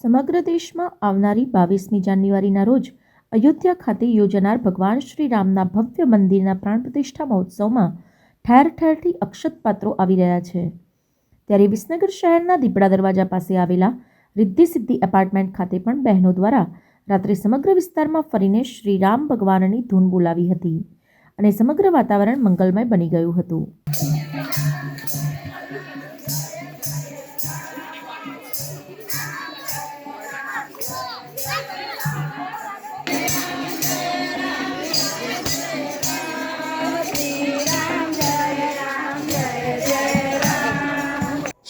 સમગ્ર દેશમાં આવનારી બાવીસમી જાન્યુઆરીના રોજ અયોધ્યા ખાતે યોજાનાર ભગવાન શ્રી રામના ભવ્ય મંદિરના પ્રાણ પ્રતિષ્ઠા મહોત્સવમાં ઠેર ઠેરથી અક્ષત પાત્રો આવી રહ્યા છે. ત્યારે વિસનગર શહેરના દીપડા દરવાજા પાસે આવેલા રિદ્ધિ સિદ્ધિ એપાર્ટમેન્ટ ખાતે પણ બહેનો દ્વારા રાત્રે સમગ્ર વિસ્તારમાં ફરીને શ્રી રામ ભગવાનની ધૂન બોલાવી હતી અને સમગ્ર વાતાવરણ મંગલમય બની ગયું હતું.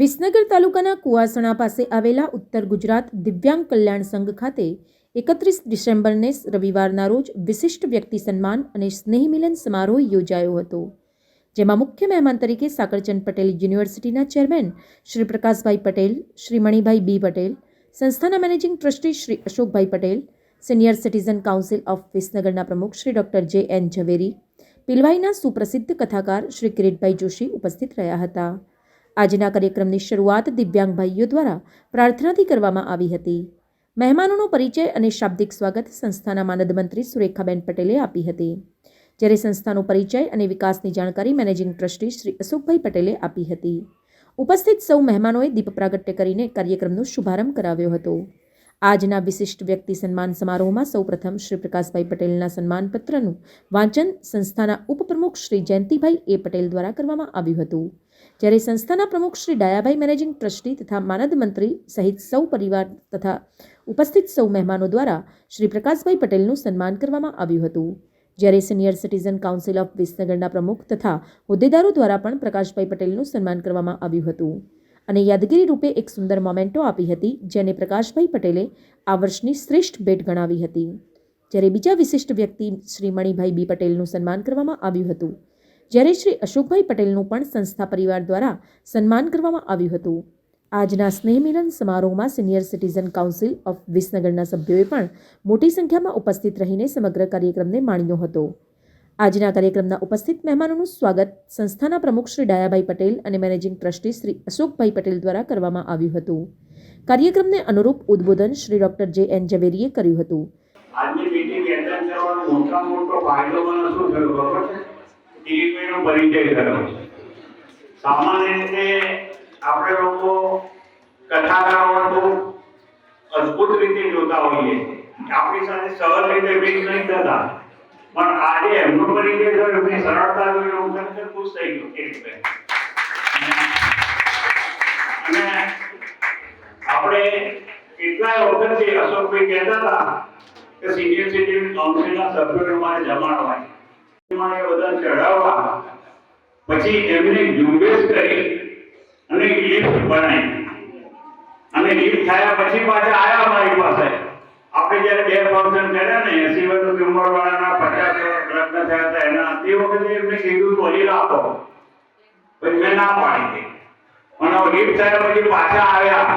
વિસનગર તાલુકાના કુવાસણા પાસે આવેલા ઉત્તર ગુજરાત દિવ્યાંગ કલ્યાણ સંઘ ખાતે એકત્રીસ ડિસેમ્બરને રવિવારના રોજ વિશિષ્ટ વ્યક્તિ સન્માન અને સ્નેહ મિલન સમારોહ યોજાયો હતો. જેમાં મુખ્ય મહેમાન તરીકે સાકરચંદ પટેલ યુનિવર્સિટીના ચેરમેન શ્રી પ્રકાશભાઈ પટેલ શ્રી મણિભાઈ બી પટેલ, સંસ્થાના managing trustee Shri Ashokbhai Patel, senior citizen council of વિસનગરના પ્રમુખ Shri doctor J N Zaveri, પિલવાઈના સુપ્રસિદ્ધ કથાકાર શ્રી કિરીટભાઈ જોશી ઉપસ્થિત રહ્યા હતા. આજના કાર્યક્રમની શરૂઆત દિવ્યાંગ ભાઈઓ દ્વારા પ્રાર્થનાથી કરવામાં આવી હતી. મહેમાનોનો પરિચય અને શાબ્દિક સ્વાગત સંસ્થાના માનદ મંત્રી સુરેખાબેન પટેલે આપી હતી. જ્યારે સંસ્થાનો પરિચય અને વિકાસની જાણકારી મેનેજિંગ ટ્રસ્ટી શ્રી અશોકભાઈ પટેલે આપી હતી. ઉપસ્થિત સૌ મહેમાનોએ દીપ પ્રાગટ્ય કરીને કાર્યક્રમનો શુભારંભ કરાવ્યો હતો. આજના વિશિષ્ટ વ્યક્તિ સન્માન સમારોહમાં સૌપ્રથમ શ્રી પ્રકાશભાઈ પટેલના સન્માનપત્રનું વાંચન સંસ્થાના ઉપપ્રમુખ શ્રી જયંતિભાઈ એ પટેલ દ્વારા કરવામાં આવ્યું હતું. જ્યારે સંસ્થાના પ્રમુખ શ્રી ડાયાભાઈ મેનેજિંગ ટ્રસ્ટી તથા માનદ મંત્રી સહિત સૌ પરિવાર તથા ઉપસ્થિત સૌ મહેમાનો દ્વારા શ્રી પ્રકાશભાઈ પટેલનું સન્માન કરવામાં આવ્યું હતું. જ્યારે સિનિયર સિટીઝન કાઉન્સિલ ઓફ વિસનગરના પ્રમુખ તથા હોદ્દેદારો દ્વારા પણ પ્રકાશભાઈ પટેલનું સન્માન કરવામાં આવ્યું હતું. અને યાદગીરી રૂપે એક સુંદર મોમેન્ટો આપી હતી, જેને પ્રકાશભાઈ પટેલે આ વર્ષની શ્રેષ્ઠ ભેટ ગણાવી હતી. જ્યારે બીજા વિશિષ્ટ વ્યક્તિ શ્રી મણિભાઈ બી પટેલનું સન્માન કરવામાં આવ્યું હતું જ્યારે શ્રી અશોકભાઈ પટેલનું પણ સંસ્થા પરિવાર દ્વારા સન્માન કરવામાં આવ્યું હતું. આજના સ્નેહ મિલન સમારોહમાં સિનિયર સિટીઝન કાઉન્સિલ ઓફ વિસનગરના સભ્યોએ પણ મોટી સંખ્યામાં ઉપસ્થિત રહીને સમગ્ર કાર્યક્રમને માણ્યો હતો. આજના કાર્યક્રમના ઉપસ્થિત મહેમાનોનું સ્વાગત સંસ્થાના પ્રમુખ શ્રી ડાયાભાઈ પટેલ અને મેનેજિંગ ટ્રસ્ટી શ્રી અશોકભાઈ પટેલ દ્વારા કરવામાં આવ્યું હતું. કાર્યક્રમને અનુરૂપ ઉદ્બોધન શ્રી ડોક્ટર જે એન ઝવેરીએ કર્યું હતું. આજની મીટિંગ એટેન્ડ કરવાનો મોટો ફાયદો મને શું થયો ખબર છે? ટીવીનો પરિચય થયો. સામાન્ય રીતે આપણે લોકો કથાકારો તો અદ્ભુત રીતે જોતા હોઈએ આપણી સાથે સરળ રીતે મિક્સ નહીં થતા. પણ આજે એમનો પરિચય થયો, એમની સરળતા જોઈને હું ખરેખર ખુશ થઈ ગયો. એ રીતે. અને આપણે કેટલાય વખતથી અશોકભાઈ કહેતા હતા કે સિનિયર સિટીઝન કાઉન્સિલના સભ્યોને મારે જમાડવા મારે બધા ચડાવવા પછી એમને ઝુંબેશ કરી અને લિફ્ટ બનાવી અને લિફ્ટ થયા પછી પાછા આવ્યા મારી પાસે. આપણે જ્યારે બે ફંક્શન કર્યા ને, એસી વર્ષ ઉંમર વાળાના પચાસ લગ્ન થયા હતા, એના તે વખતે એમને કીધું બોલી રાખો. પછી મેં ના પાડી દે અને લિફ્ટ થયા પછી પાછા આવ્યા.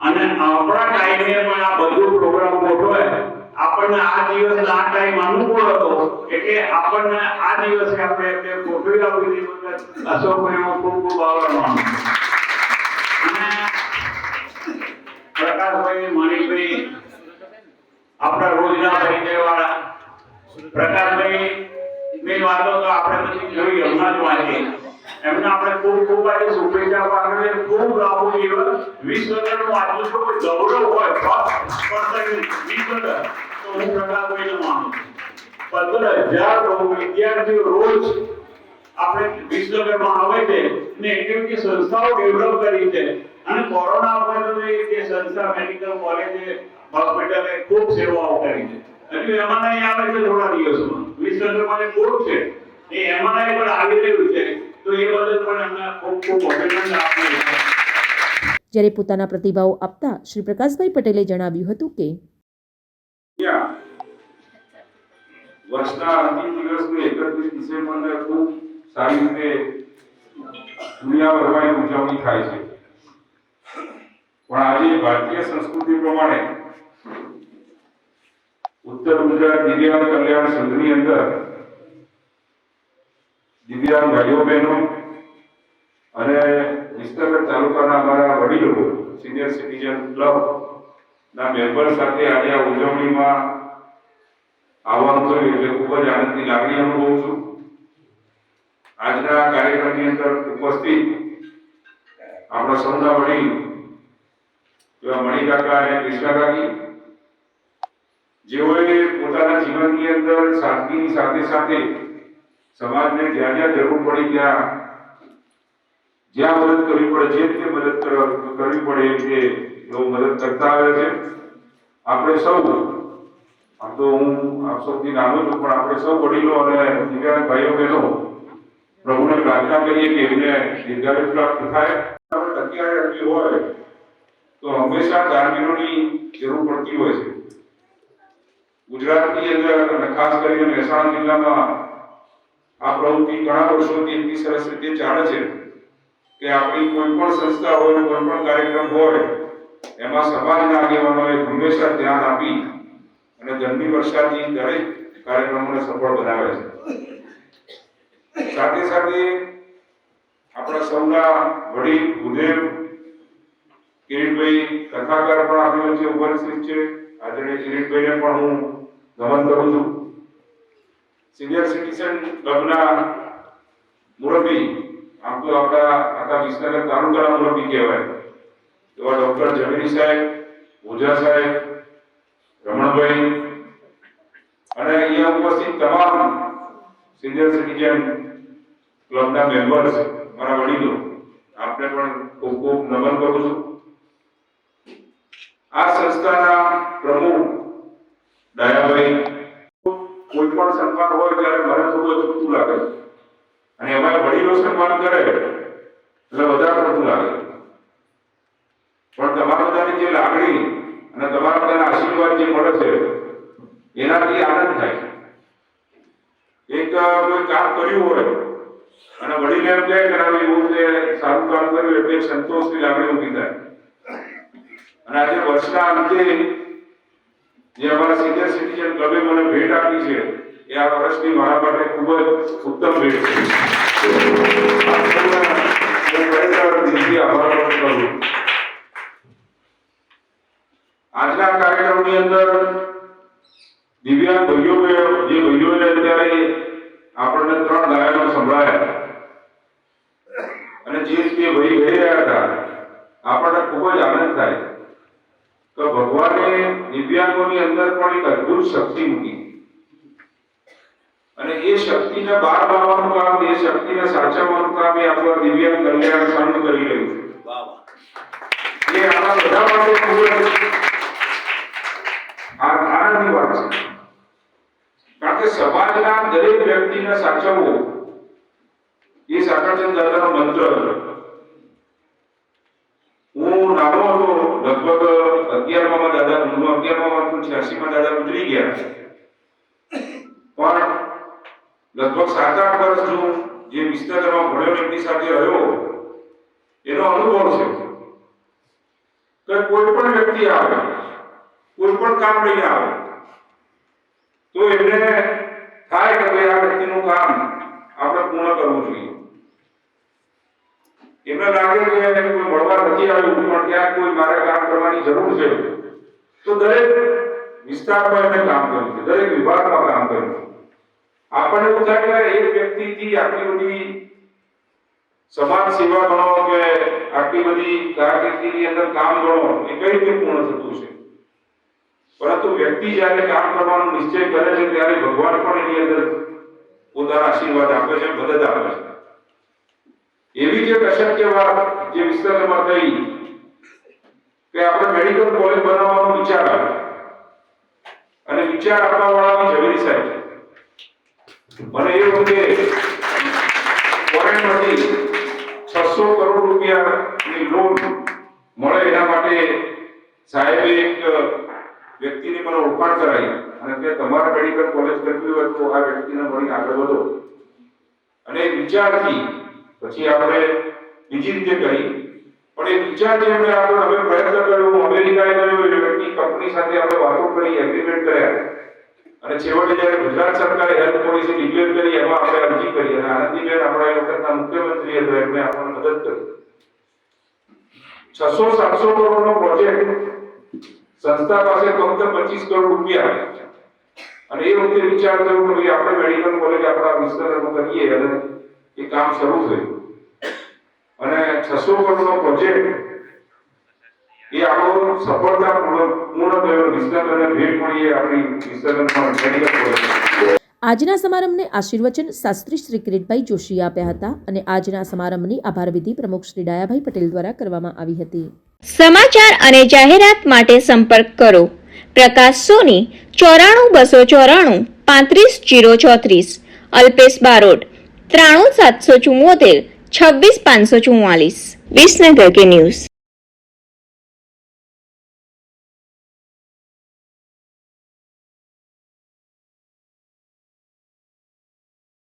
અને આપણા ટાઈમે પણ આ બધું પ્રોગ્રામ ગોઠવે આપણને આ દિવસ આ ટાઈમ અનુકૂળ હતો. એટલે આપણને આ દિવસે આપણે એમને ગોઠવી આપી દીધું અશોકભાઈનો ખૂબ ખૂબ આભાર માનું પ્રકાશભાઈ મણિભાઈ આપણા રોજના પરિચય વાળા પ્રકાશભાઈ બે વાતો તો આપણે પછી જોઈ હમણાં જ વાંચી. એમને આપણે ખૂબ ખૂબ આજે શુભેચ્છા પાઠવીએ ખૂબ લાભો જીવનનું આટલું તો કોઈ ગૌરવ હોય વિશ્વદર તો હું પ્રકાશભાઈને માનું છું. પંદર હજાર વિદ્યાર્થીઓ રોજ આપણે વિશ્વકર્મા આવે છે ને એટલી સંસ્થાઓ ડેવલપ કરી છે. અને કોરોના વખતે જે સંસ્થા મેડિકલ કોલેજે હોસ્પિટલે ખૂબ સેવાઓ કરી છે. હજુ એમાં આવે છે થોડા દિવસમાં. વિશ્વકર્માને કોર્સ છે. એ એમાં પણ આવી રહ્યું છે. તો એ બદલ પણ એમને ખૂબ ખૂબ અભિનંદન આપવું જ્યારે પોતાના પ્રતિભાવો આપતા શ્રી પ્રકાશભાઈ પટેલે જણાવ્યું હતું કે વર્ષના અંતિમ દિવસને એકત્રીસ ડિસેમ્બરને ખૂબ સારી રીતે દુનિયાભરમાં ઉજવણી થાય છે. પણ આજે ભારતીય સંસ્કૃતિ પ્રમાણે ઉત્તર ગુજરાત દિવ્યાંગ કલ્યાણ સંઘની અંદર દિવ્યાંગ ભાઈઓ બહેનો અને વિસ્તરગઢ તાલુકાના અમારા વડીલો સિનિયર સિટીઝન ક્લબ ના મેમ્બર સાથે આજે આ ઉજવણીમાં આવવાનું થયું એટલે ખૂબ જ આનંદની લાગણી અનુભવું છું. આજના કાર્યક્રમની અંદર ઉપસ્થિત આપણા સૌના વડીલ, એવા મણિકાકા અને કૃષ્ણકાકી, જેઓએ પોતાના જીવનની અંદર સાદગીની સાથે સાથે સમાજને જ્યાં જ્યાં જરૂર પડી ત્યાં જ્યાં મદદ કરવી પડે, જે રીતે મદદ કર- કરવી પડે એ તેઓ મદદ કરતા આવે છે. આપણે સૌ, આમ તો હું આપ સૌથી નાનો છું, પણ આપણે સૌ વડીલો અને દિવ્યાંગ ભાઈઓ બહેનો, પ્રભુને પ્રાર્થના કરીએ કે એમને દીર્ઘાયુ પ્રાપ્ત થાય. ટકી રાખવી હોય તો હંમેશા દાનવીરોની જરૂર પડતી હોય છે. ગુજરાતની અંદર ખાસ કરીને મહેસાણા જિલ્લામાં આ પ્રવૃત્તિ ઘણા વર્ષોથી એટલી સરસ રીતે ચાલે છે કે આપણી કોઈ પણ સંસ્થા હોય કોઈ પણ કાર્યક્રમ હોય, એમાં સમાજના આગેવાનોએ હંમેશા ધ્યાન આપી અને ધનની વર્ષાથી દરેક કાર્યક્રમોને સફળ બનાવે છે. સાથે સાથે આપણા સૌના વડીલ ભૂદેવ કિરીટભાઈ કથાકાર પણ આપણી વચ્ચે ઉપસ્થિત છે. આદરણીય કિરીટભાઈને પણ હું નમન કરું છું. સિનિયર સિટીઝન ક્લબના મુરબ્બી આમ તો આપણા આખા વિસનગર તાલુકાના મુરબ્બી કહેવાય. એવા ડોક્ટર જમીની સાહેબ ઓઝા સાહેબ, રમણભાઈ અને અહીંયા ઉપસ્થિત તમામ સિનિયર સિટીઝન ક્લબના મેમ્બર્સ મારા વડીલો, આપને પણ ખૂબ ખૂબ નમન કરું છું. આ સંસ્થાના પ્રમુખ દયાભાઈ પણ સન્માન હોય ત્યારે મને થોડું અચૂકતું લાગે અને એમાં વડીલો સન્માન કરે એટલે વધારે પડતું લાગે પણ તમારા બધાની જે લાગણી અને તમારા બધાના આશીર્વાદ જે મળે છે, એનાથી આનંદ થાય એક કોઈ કામ કર્યું હોય અને વડીલે એમ કહે કે ના બહુ તે સારું કામ કર્યું એટલે સંતોષની લાગણી ઊભી થાય. અને આજે વર્ષના અંતે જે અમારા સિનિયર સિટીઝન ક્લબે મને ભેટ આપી છે એ આ વર્ષની મારા માટે ખૂબ જ ઉત્તમ ભેટ છે. ખરેખર દિલથી આભાર વ્યક્ત આજના કાર્યક્રમની અંદર દિવ્યાંગ ભાઈઓ જે ભાઈઓને અત્યારે આપણને ત્રણ ગાયનો સંભળાયા. અને જે રીતે ભાઈ ગઈ રહ્યા હતા, આપણને ખૂબ જ આનંદ થાય. તો ભગવાને દિવ્યાંગોની અંદર પણ એક અદ્ભુત શક્તિ મૂકી. શક્તિને બહાર લાવવાનું કામ એ શક્તિને સાચવવાનું કામ એ આપણા દિવ્યાંગ કલ્યાણ સંઘ કરી રહ્યું છે. એ આપણા બધા માટે ખૂબ જ આ આનંદની વાત છે કારણ કે સમાજના દરેક વ્યક્તિને સાચવવો એ સાકરચંદ દાદાનો મંત્ર હતો હું નાનો હતો લગભગ અગિયારમાં દાદા હું અગિયારમાં હતું છ્યાસીમાં દાદા ગુજરી ગયા પણ લગભગ સાત આઠ વર્ષ જો જે વિસ્તારમાં ભણ્યો એમની સાથે રહ્યો, એનો અનુભવ છે. કે કોઈ પણ વ્યક્તિ આવે, કોઈ પણ કામ લઈને આવે, તો એમને થાય કે ભાઈ આ વ્યક્તિનું કામ આપણે પૂર્ણ કરવું જોઈએ. એમને લાગે કે કોઈ મળવા નથી આવ્યું, પણ ક્યાંક કોઈ મારે કામ કરવાની જરૂર છે. તો દરેક વિસ્તારમાં એમને કામ કર્યું છે, દરેક વિભાગમાં કામ કર્યું છે. આપણને એવું થાય કે એક વ્યક્તિથી આટલી બધી સમાજ સેવા ગણો કે આટલી બધી કારકિર્દીની અંદર કામ ગણો, એ કઈ રીતે પૂર્ણ થતું છે પરંતુ વ્યક્તિ જ્યારે કામ કરવાનો નિશ્ચય કરે છે, ત્યારે ભગવાન પણ એની અંદર પોતાના આશીર્વાદ આપે છે, મદદ આપે છે. એવી જે અશક્ય વાત જે વિસ્તારમાં થઈ, કે આપણે મેડિકલ કોલેજ બનાવવાનો વિચાર આવ્યો અને વિચાર આપવા વાળા જવેરી સાહેબ મને એ વખતે ફોરેનમાંથી છસો કરોડ રૂપિયાની લોન મળે એના માટે સાહેબે એક વ્યક્તિની મને ઓળખાણ કરાવી અને તે તમારા મેડિકલ કોલેજ કરવી હોય તો આ વ્યક્તિને મળી આગળ વધો. અને વિચારથી પછી આપણે બીજી રીતે કરી પણ એ વિચારથી અમે આગળ અમે પ્રયત્ન કર્યો. અમેરિકાએ ગયો, એ વ્યક્તિ કંપની સાથે આપણે વાતો કરી એગ્રીમેન્ટ કર્યા. અને છેવટે જ્યારે ગુજરાત સરકારે હેલ્થ પોલિસી ડિક્લેર કરી, એમાં આપણે અરજી કરી અને આનંદીબેન આપણા એ વખતના મુખ્યમંત્રી હતા એમણે આપણને મદદ કરી. છસો સાતસો કરોડનો પ્રોજેક્ટ સંસ્થા પાસે ફક્ત પચીસ કરોડ રૂપિયા. અને એ વખતે વિચાર થયો કે ભાઈ આપણે મેડિકલ કોલેજ આપણા વિસ્તારમાં કરીએ અને એ કામ શરૂ થયું. અને છસો કરોડનો પ્રોજેક્ટ એ આપણો સફળતાપૂર્વક પૂર્ણ થયો વિસ્તારને ભેટ મળી આપણી વિસ્તારમાં મેડિકલ આજના સમારંભને આશીર્વચન શાસ્ત્રી શ્રી કિરીટભાઈ જોશી આપ્યા હતા અને આજના સમારંભની આભાર વિધિ પ્રમુખ શ્રી ડાયાભાઈ પટેલ દ્વારા કરવામાં આવી હતી. સમાચાર અને જાહેરાત માટે સંપર્ક કરો. પ્રકાશ સોની ચોરાણું બસો ચોરાણું પાંત્રીસ જીરો ચોત્રીસ. અલ્પેશ બારોટ ત્રાણું સાતસો ચુમ્મોતેર છવ્વીસ પાંચસો ચુમ્માલીસ વિસનગર કે ન્યૂઝ.